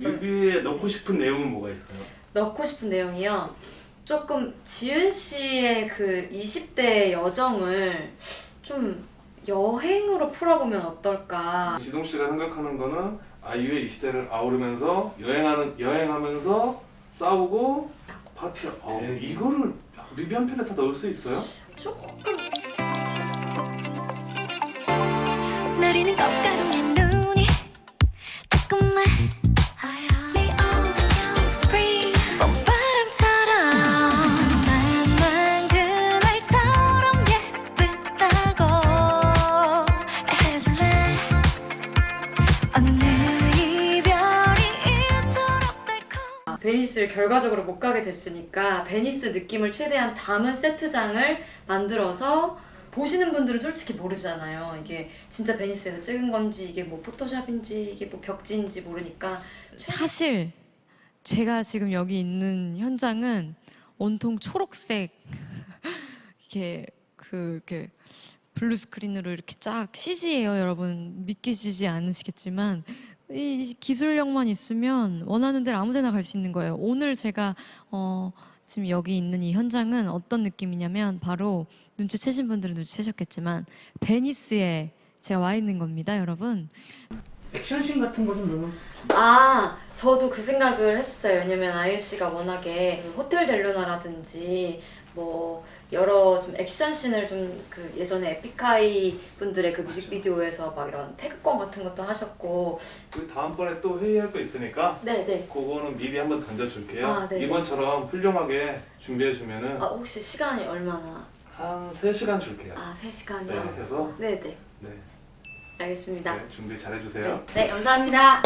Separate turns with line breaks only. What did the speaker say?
뮤비에 넣고 싶은 내용은 뭐가 있어요?
넣고 싶은 내용이요. 조금 지은 씨의 그 20대 여정을 좀 여행으로 풀어보면 어떨까.
지동 씨가 생각하는 거는 아이유의 20대를 아우르면서 여행하는 여행하면서 싸우고 파티. 어,
네.
이거를 뮤비 한 편에 다 넣을 수 있어요?
조금
내리는 꽃가루의
베니스를 결과적으로 못 가게 됐으니까 베니스 느낌을 최대한 담은 세트장을 만들어서 보시는 분들은 솔직히 모르잖아요. 이게 진짜 베니스에서 찍은 건지 이게 뭐 포토샵인지 이게 뭐 벽지인지 모르니까
사실 제가 지금 여기 있는 현장은 온통 초록색 이렇게 그 이렇게 블루 스크린으로 이렇게 쫙 CG예요, 여러분 믿기시지 않으시겠지만 이 기술력만 있으면 원하는 데를 아무 데나 갈 수 있는 거예요. 오늘 제가 어 지금 여기 있는 이 현장은 어떤 느낌이냐면 바로 눈치채신 분들은 눈치채셨겠지만 베니스에 제가 와 있는 겁니다, 여러분.
액션씬 같은 거좀 넣으면
아, 저도 그 생각을 했어요. 왜냐면 아이유 씨가 워낙에 그 호텔 델루나라든지 뭐 여러 좀 액션 씬을 좀 그 예전에 에픽하이 분들의 그 뮤직비디오에서 막 이런 태극권 같은 것도 하셨고
우리 다음번에 또 회의할 거 있으니까
네, 네.
그거는 미리 한번 던져줄게요.
아, 네네.
이번처럼 훌륭하게 준비해주면은
아, 혹시 시간이 얼마나?
한 3시간 줄게요.
아, 3시간이요?
네, 그래서
네, 네.
네,
알겠습니다.
네, 준비 잘해주세요.
네, 네, 감사합니다.